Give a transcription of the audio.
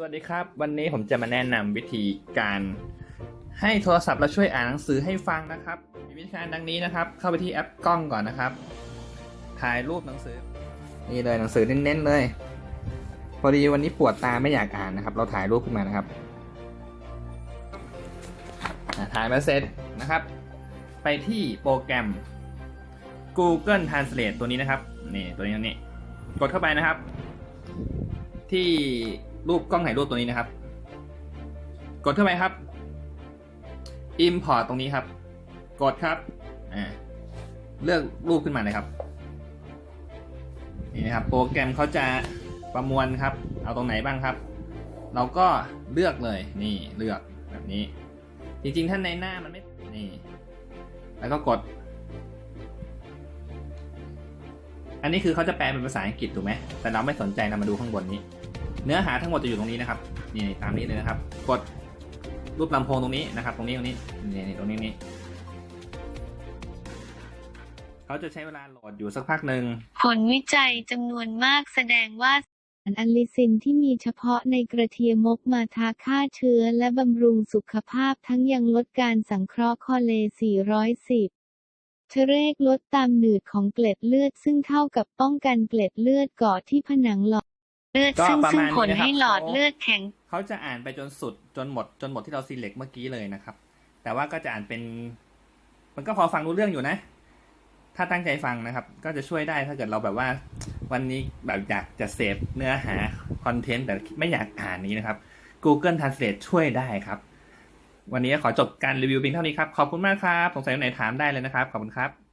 สวัสดีครับ วันนี้ผมจะมาแนะนำวิธีการให้โทรศัพท์เราช่วยอ่านหนังสือให้ฟังนะครับมีวิธีการดังนี้นะครับ เข้าไปที่แอปกล้องก่อนนะครับ ถ่ายรูปหนังสือ นี่เลยหนังสือเน้นๆเลย พอดีวันนี้ปวดตาไม่อยากอ่านนะครับ เราถ่ายรูปขึ้นมานะครับถ่ายมาเสร็จนะครับ ไปที่โปรแกรม Google Translate ตัวนี้นะครับนี่ตัวนี้ตรงนี้กดเข้าไปนะครับ ที่ รูปกล้องถ่ายรูปตัวนี้นะครับ กดเข้าไปครับ Import ตรงนี้ครับ กดครับอ่าเลือกรูปขึ้นมาเลยครับนี่นะครับ โปรแกรมเขาจะประมวลครับ เอาตรงไหนบ้างครับ เราก็เลือกเลยนี่เลือกแบบนี้ จริงๆท่านในหน้ามันไม่นี่ แล้วก็กด อันนี้คือเขาจะแปลเป็นภาษาอังกฤษถูกไหมแต่เราไม่สนใจเรามาดูข้างบนนี้ เนื้อหาทั้งหมดจะอยู่ตรงนี้นะครับนี่ตามนี้เลยนะครับ กดรูปลำโพงตรงนี้นะครับ ตรงนี้ตรงนี้นี่ตรงนี้นี่เขาจะใช้เวลาโหลดอยู่สักพักหนึ่งผลวิจัยจำนวนมากแสดงว่าสารอัลลิซินที่มีเฉพาะในกระเทียมมกมาทาฆ่าเชื้อและบำรุงสุขภาพทั้งยังลดการสังเคราะห์คอเล 410เทเรกลดตามหนืดของเกล็ดเลือดซึ่งเท่ากับป้องกันเกล็ดเลือดเกาะที่ผนังหลอด ลือดก็ซึ่งประซึ่งมาณนี้ผลนะครับให้หลอดเลือดแข็ง เขาจะอ่านไปจนสุดจนหมดจนหมดที่เราซีเล็กเมื่อกี้เลยนะครับ แต่ว่าก็จะอ่านเป็น มันก็พอฟังรู้เรื่องอยู่นะ ถ้าตั้งใจฟังนะครับ ก็จะช่วยได้ถ้าเกิดเราแบบว่า วันนี้แบบอยากจะเสพเนื้อหาคอนเทนต์แต่ไม่อยากอ่านนี้นะครับ Google Translate ช่วยได้ครับ วันนี้ขอจบการรีวิวเพียงเท่านี้ครับ ขอบคุณมากครับ สงสัยวันไหนถามได้เลยนะครับ ขอบคุณครับ